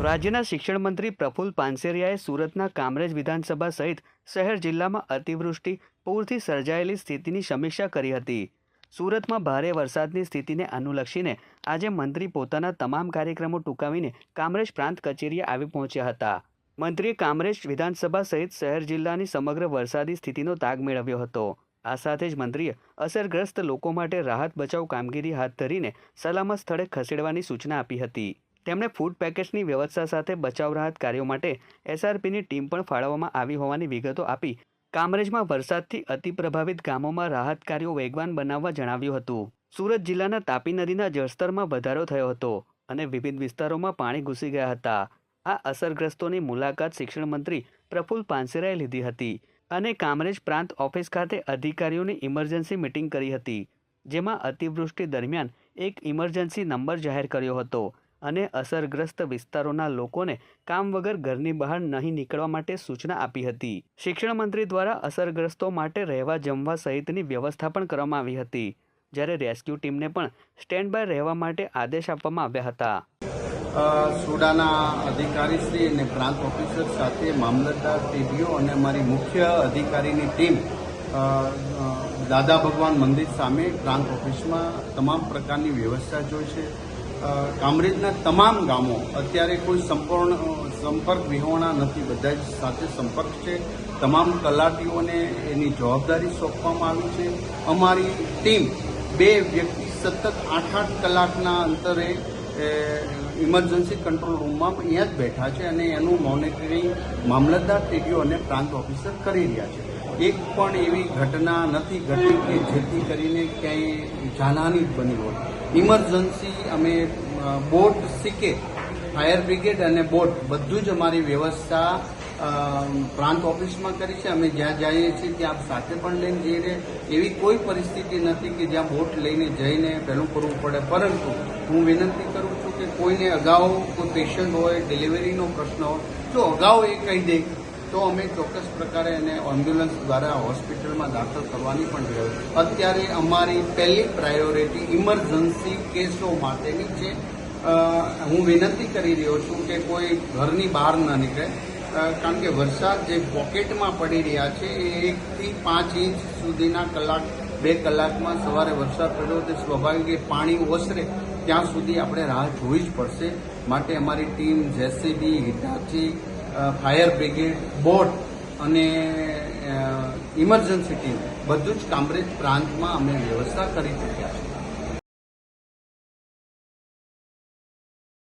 રાજ્યના શિક્ષણ મંત્રી પ્રફુલ્લ પાનસેરિયાએ સુરતના કામરેજ વિધાનસભા સહિત શહેર જિલ્લામાં અતિવૃષ્ટિ, પૂરથી સર્જાયેલી સ્થિતિની સમીક્ષા કરી હતી. સુરતમાં ભારે વરસાદની સ્થિતિને અનુલક્ષીને આજે મંત્રી પોતાના તમામ કાર્યક્રમો ટૂંકાવીને કામરેજ પ્રાંત કચેરીએ આવી પહોંચ્યા હતા. મંત્રીએ કામરેજ વિધાનસભા સહિત શહેર જિલ્લાની સમગ્ર વરસાદી સ્થિતિનો તાગ મેળવ્યો હતો. આ સાથે જ મંત્રીએ અસરગ્રસ્ત લોકો માટે રાહત બચાવ કામગીરી હાથ ધરીને સલામત સ્થળે ખસેડવાની સૂચના આપી હતી. તેમણે ફૂડ પેકેટ્સની વ્યવસ્થા સાથે બચાવ રાહત કાર્યો માટે એસઆરપીની ટીમ પણ ફાળવવામાં આવી હોવાની વિગતો આપી. કામરેજમાં વરસાદથી અતિ પ્રભાવિત ગામોમાં રાહત કાર્યો વેગવાન બનાવવા જણાવ્યું હતું. સુરત જિલ્લાના તાપી નદીના જળસ્તરમાં વધારો થયો હતો અને વિવિધ વિસ્તારોમાં પાણી ઘૂસી ગયા હતા. આ અસરગ્રસ્તોની મુલાકાત શિક્ષણ મંત્રી પ્રફુલ્લ પાનસેરાએ લીધી હતી અને કામરેજ પ્રાંત ઓફિસ ખાતે અધિકારીઓની ઇમરજન્સી મિટિંગ કરી હતી, જેમાં અતિવૃષ્ટિ દરમિયાન એક ઇમરજન્સી નંબર જાહેર કર્યો હતો. અને અસરગ્રસ્ત વિસ્તારોના લોકોને કામ વગર ઘરની બહાર નહીં નીકળવા માટે સૂચના આપી હતી. શિક્ષણ મંત્રી દ્વારા અસરગ્રસ્તો માટે રહેવા જમવા સહિતની વ્યવસ્થા પણ કરવામાં આવી હતી, જ્યારે રેસ્ક્યુ ટીમને પણ સ્ટેન્ડ બાય રહેવા માટે આદેશ આપવામાં આવ્યા હતા. સુડાના અધિકારીશ્રી અને પ્રાંત ઓફિસર સાથે મામલતદાર ટીડીઓ અને અમારી મુખ્ય અધિકારીની ટીમ દાદા ભગવાન મંદિર સામે પ્રાંત ઓફિસમાં તમામ પ્રકારની વ્યવસ્થા જોઈ છે. કામરેજના તમામ ગામો, અત્યારે કોઈ સંપૂર્ણ સંપર્ક વિહોણા નથી. બધા જ સાથે સંપર્ક છે. તમામ તલાટીઓને એની જવાબદારી સોંપવામાં આવી છે. અમારી ટીમ બે વ્યક્તિ સતત આઠ આઠ કલાકના અંતરે ઇમરજન્સી કંટ્રોલ રૂમમાં અહીંયા જ બેઠા છે અને એનું મોનિટરિંગ મામલતદાર ટીડીઓ અને પ્રાંત ઓફિસર કરી રહ્યા છે. એક પણ એવી ઘટના નથી ઘટી કે જેથી કરીને ક્યાંય જાનહાની જ બની હોય. ઇમરજન્સી અમે બોટ સીકે ફાયર બ્રિગેડ અને બોટ બધું જ અમારી વ્યવસ્થા પ્રાંત ઓફિસમાં કરી છે. અમે જ્યાં જઈએ છીએ ત્યાં સાથે પણ લઈને જઈ છીએ એવી કોઈ પરિસ્થિતિ નથી કે જ્યાં બોટ લઈને જઈને પહેલું કરવું પડે. પરંતુ હું વિનંતી કરું છું કે કોઈને અગાઉ કોઈ પેશન્ટ હોય, ડિલિવરીનો પ્રશ્ન હોય, જો અગાઉ એ કહી દે તો અમે ચોક્કસ પ્રકારે એને એમ્બ્યુલન્સ દ્વારા હોસ્પિટલમાં દાખલ કરવાની પણ જરૂર અત્યારે અમારી પહેલી પ્રાયોરિટી ઇમરજન્સી કેસો માટેની છે. હું વિનંતી કરી રહ્યો છું કે કોઈ ઘરની બહાર ન નીકળે. કારણ કે વરસાદ જે પોકેટમાં પડી રહ્યા છે એ એકથી પાંચ ઇંચ સુધીના કલાક, બે કલાકમાં સવારે વરસાદ પડ્યો તે સ્વાભાવિક પાણી ઓસરે ત્યાં સુધી આપણે રાહ જોવી જ પડશે. માટે અમારી team, JCB, Hitachi fire brigade, boat અને ઇમરજન્સી ટીમ બધું જ કામરેજ પ્રાંતમાં અમે વ્યવસ્થા કરી ચૂક્યા છે